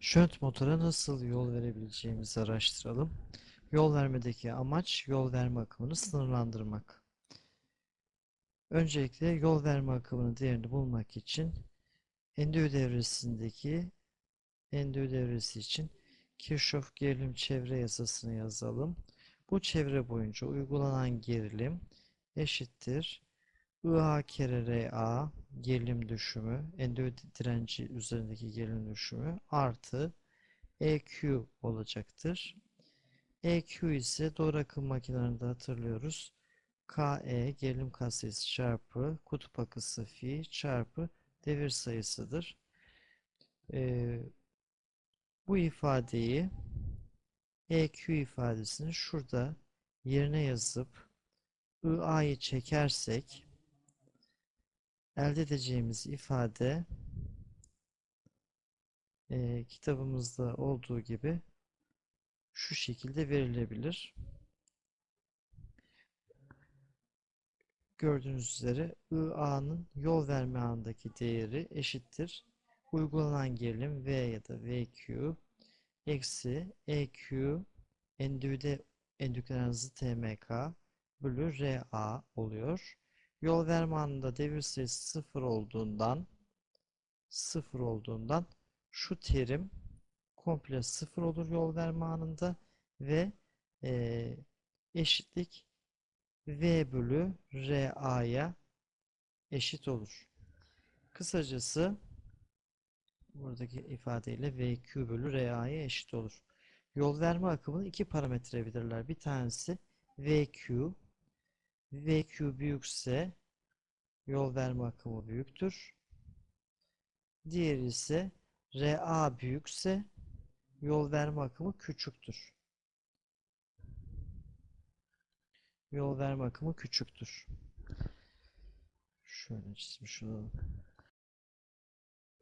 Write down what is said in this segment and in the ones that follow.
Şönt motora nasıl yol verebileceğimizi araştıralım. Yol vermedeki amaç yol verme akımını sınırlandırmak. Öncelikle yol verme akımının değerini bulmak için Endü devresindeki Endü devresi için Kirchhoff gerilim çevre yasasını yazalım. Bu çevre boyunca uygulanan gerilim eşittir IH kere RA gerilim düşümü, endü direnci üzerindeki gerilim düşümü artı EQ olacaktır. EQ ise doğru akım makinelerinde hatırlıyoruz. KE gerilim katsayısı çarpı kutup akısı fi çarpı devir sayısıdır. Ee, bu ifadeyi EQ ifadesini şurada yerine yazıp IA'yı çekersek elde edeceğimiz ifade e, kitabımızda olduğu gibi şu şekilde verilebilir. Gördüğünüz üzere IA'nın yol verme anındaki değeri eşittir. Uygulanan gerilim V ya da VQ eksi EQ endüde endükler hızı TMK bölü RA oluyor. Yol verme anında devir sayısı sıfır olduğundan sıfır olduğundan şu terim komple sıfır olur yol verme anında ve e, eşitlik V bölü RA'ya eşit olur. Kısacası buradaki ifadeyle VQ bölü RA'ya eşit olur. Yol verme akımını iki parametre bilirler. Bir tanesi VQ VQ büyükse yol verme akımı büyüktür. Diğeri ise RA büyükse yol verme akımı küçüktür. Yol verme akımı küçüktür. Şöyle çizmiş olalım.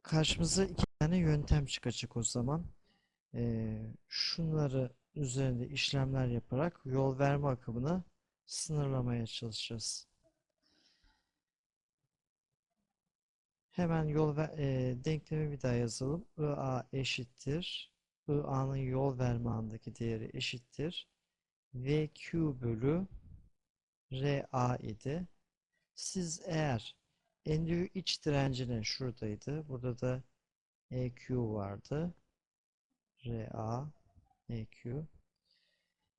Karşımıza iki tane yöntem çıkacak o zaman. Ee, şunları üzerinde işlemler yaparak yol verme akımını sınırlamaya çalışacağız. Hemen yol ver, e, denklemi bir daha yazalım. IA eşittir. IA'nın yol verme andaki değeri eşittir. VQ bölü RA idi. Siz eğer endü iç direncine şuradaydı. Burada da EQ vardı. RA EQ.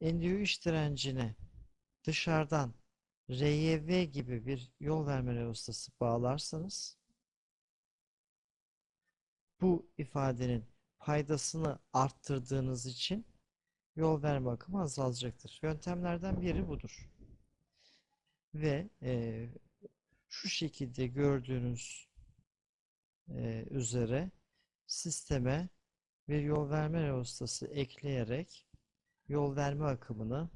Endü iç direncine dışarıdan RYV gibi bir yol verme reostası bağlarsanız bu ifadenin paydasını arttırdığınız için yol verme akımı azalacaktır. Yöntemlerden biri budur. Ve e, şu şekilde gördüğünüz e, üzere sisteme bir yol verme reostası ekleyerek yol verme akımını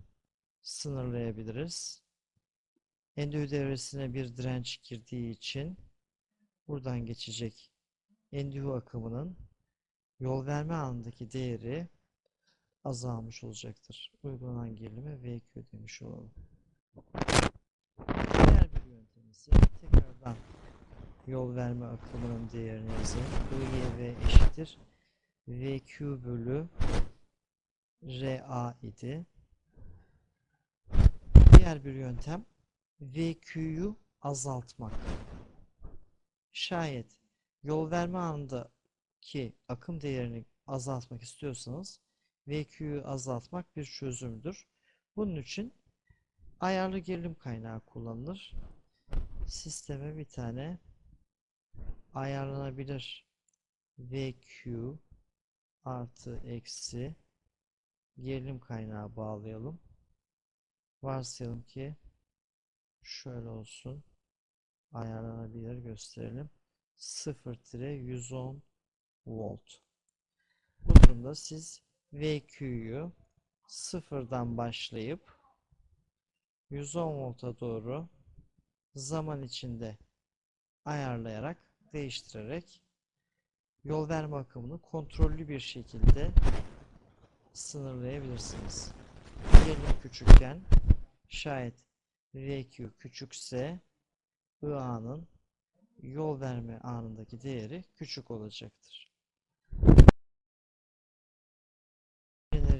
sınırlayabiliriz. Endü devresine bir direnç girdiği için buradan geçecek endü akımının yol verme anındaki değeri azalmış olacaktır. Uygulanan gerilime VQ demiş olalım. Diğer bir yöntem ise tekrardan yol verme akımının değerini yazalım. IYV eşittir. VQ bölü RA idi. Diğer bir yöntem VQ'yu azaltmak. Şayet yol verme anındaki akım değerini azaltmak istiyorsanız VQ'yu azaltmak bir çözümdür. Bunun için ayarlı gerilim kaynağı kullanılır. Sisteme bir tane ayarlanabilir VQ artı eksi gerilim kaynağı bağlayalım. Varsayalım ki şöyle olsun. Ayarlanabilir gösterelim. 0-110 volt. Bu durumda siz VQ'yu sıfırdan başlayıp 110 volta doğru zaman içinde ayarlayarak değiştirerek yol verme akımını kontrollü bir şekilde sınırlayabilirsiniz. Gerilim küçükken şayet VQ küçükse IA'nın yol verme anındaki değeri küçük olacaktır.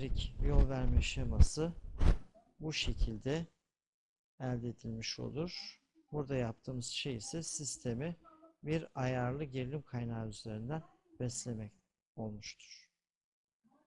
dönemlik yol verme şeması bu şekilde elde edilmiş olur. Burada yaptığımız şey ise sistemi bir ayarlı gerilim kaynağı üzerinden beslemek olmuştur.